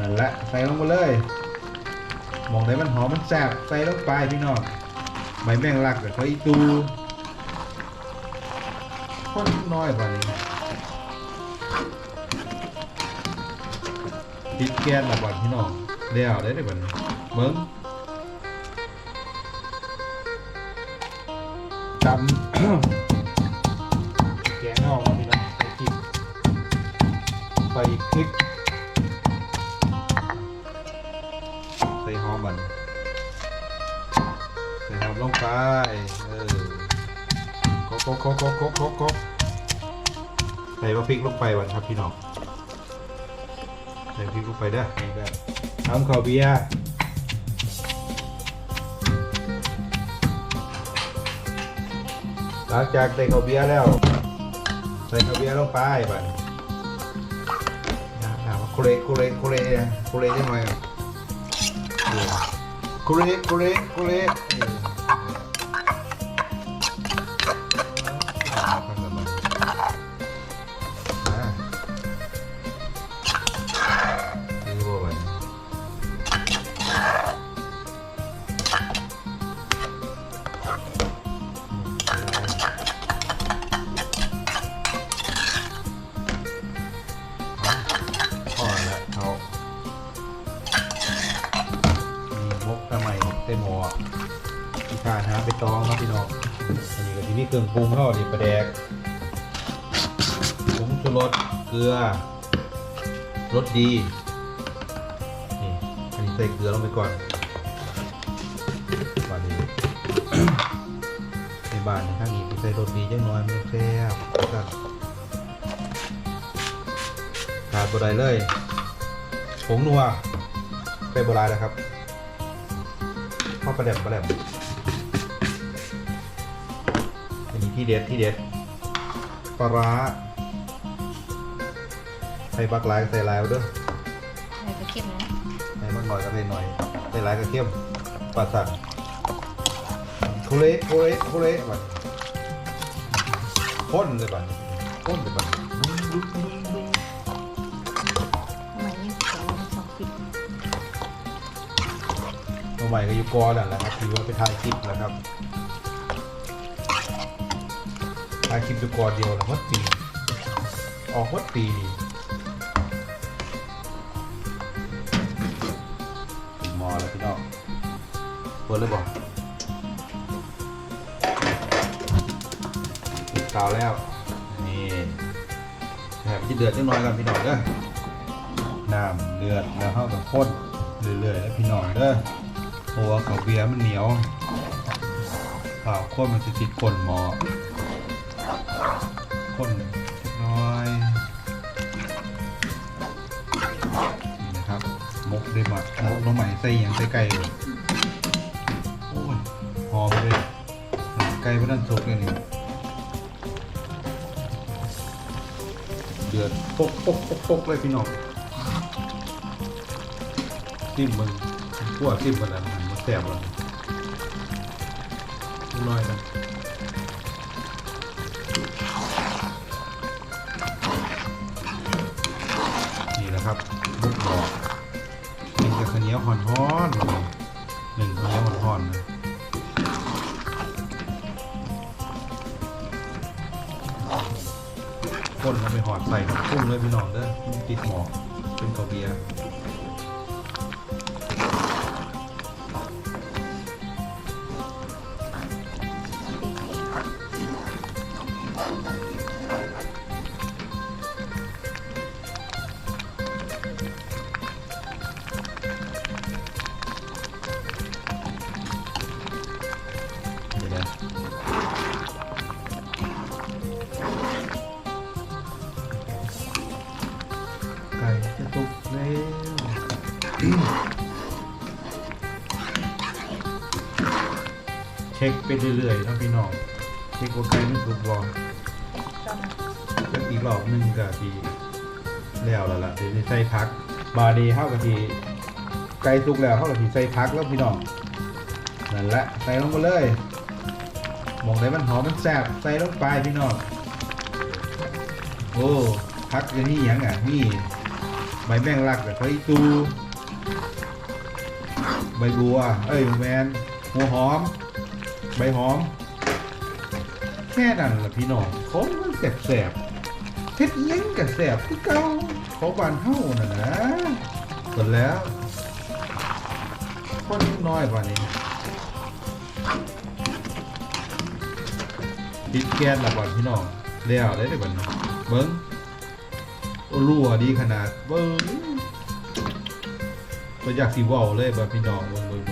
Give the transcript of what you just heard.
นั่นแหละใส่ลงมาเลยมองได้มันหอมมันแซ่บใส่ลงไปพี่น้องใบแมงลักกับเขาอีตูคนน้อยกว่านี้ติดแก๊สละบัดพี่น้องเดี๋ยวได้ได้บัดนี้เบิ้งจำแกงนอกครับพี่น้องใส่พริกใส่พริก ส่หอมมันใส่หอมลงไปเออโคกโคกโคกโคกโคกโคกใส่พริกลงไปวันครับพี่น้องใส่พริกลงไปเด้อนี่ก็ทำข้าวเบียร์หลังจากใส่ข้าวเบียร์แล้ว ใส่ข้าวเบียร์ลงไปบัดนะถามว่าโคเรโคเรโคเรโคเรได้ไหม อะกุเรกุเร ที่ขาหาไปตองครับพี่น้องอันนี้ก็ที่นี่เครื่องปรุงเขาดิปลาแดกผงชูรสเกลือรสดีนี่อันนี้ใส่เกลือลงไปก่อนก่อนนี้ในบ้านในข้างนี้ใส่รสดีจังน้อยมันแซ่บกันขาดบดไดเลยผงนัวไปโบราณนะครับข้าวปลาแดมปลาแดม ที่เด็ดที่เด็ดปลาร้าใส่บักหลายก็ใส่หลายเอาเด้ออะไรก็เข้มนะใส่มากหน่อยก็ใส่หน่อยใส่หลายก็เข้มปลาสั่นคุเละคุเละคุเละบัดข้นเลยบัดข้นเลยบัดทำไมยิ่งสองสองปิดตัวใหม่ก็อยู่กอนั่นแหละครับถือว่าไปถ่ายคลิปแล้วครับายคลิปอยู่กอเดียวแล้ววัดปี ออกวัดปีดีมอแล้วพี่น้องเปิดเลยบอกปิดกาวแล้ว นี่แถมที่เดือดนิดหน่อยกันพี่น้องเด้อน้ำเดือดแล้วเข้ากับข้นเรื่อยๆแล้วพี่น้องเด้อเพราะว่าข้าวเบียร์มันเหนียวข้าวข้นมันจะติดก้นหมอ ข้นเล็กน้อยนี่นะครับมกได้มามกน้องใหม่ใส่หยังใส่ไก่เลยโอ้ยหอมเลยไก่พนันสุกเลยนี่เดือดปกปกปกปกเลยพี่น้องจิ้มมึงพวกจิ้มมันอะไรมันแสบเลยน้อยนะ นะครับบุกบอกกินกับข้าวเหนียวห่อนๆเลยหนึ่งข้าวเหนียวห่อนๆนะคนเอาไปหอดใส่น้ำพุ่งเลยพี่น้องเด้อติดหมอกเป็นข้าเบียร์ ช็คไปเรื่อยๆนะพี่น้องเช็คว่าไก่มันสุกบ่จอมจะอีกรอบหนึงก็ทีแล้วแล้วล่ะเดี๋ยวนี้ใส่พัก บาดีเข้ากะทีไก่สุกแล้วเข้ากะทีใส่พักแล้วพี่น้องนั่นแหละใส่ลงมาเลยมองได้มันหอมมันแซ่บใส่ลงไปพี่น้องโอ้พักกันนี่ยังอะนี่ใบแมงลักกับไข่ตูใบบัว เอ้ยแมนหัวหอม ใบหอม แค่นั้นแหละพี่น้องของมันแสบๆเฮ็ดอิหยังกับแสบคือเก่าเขาบานเฮาน่ะนะหมดแล้วคนน้อยกว่านี้ปิดแก๊สละก่อนพี่น้องแล้วได้ได้บัดนี้เบิ้งอรั่วดีขนาดเบิ้งก็อยากสิว้าเลยบ่พี่น้องเบิ้งเบิ้ง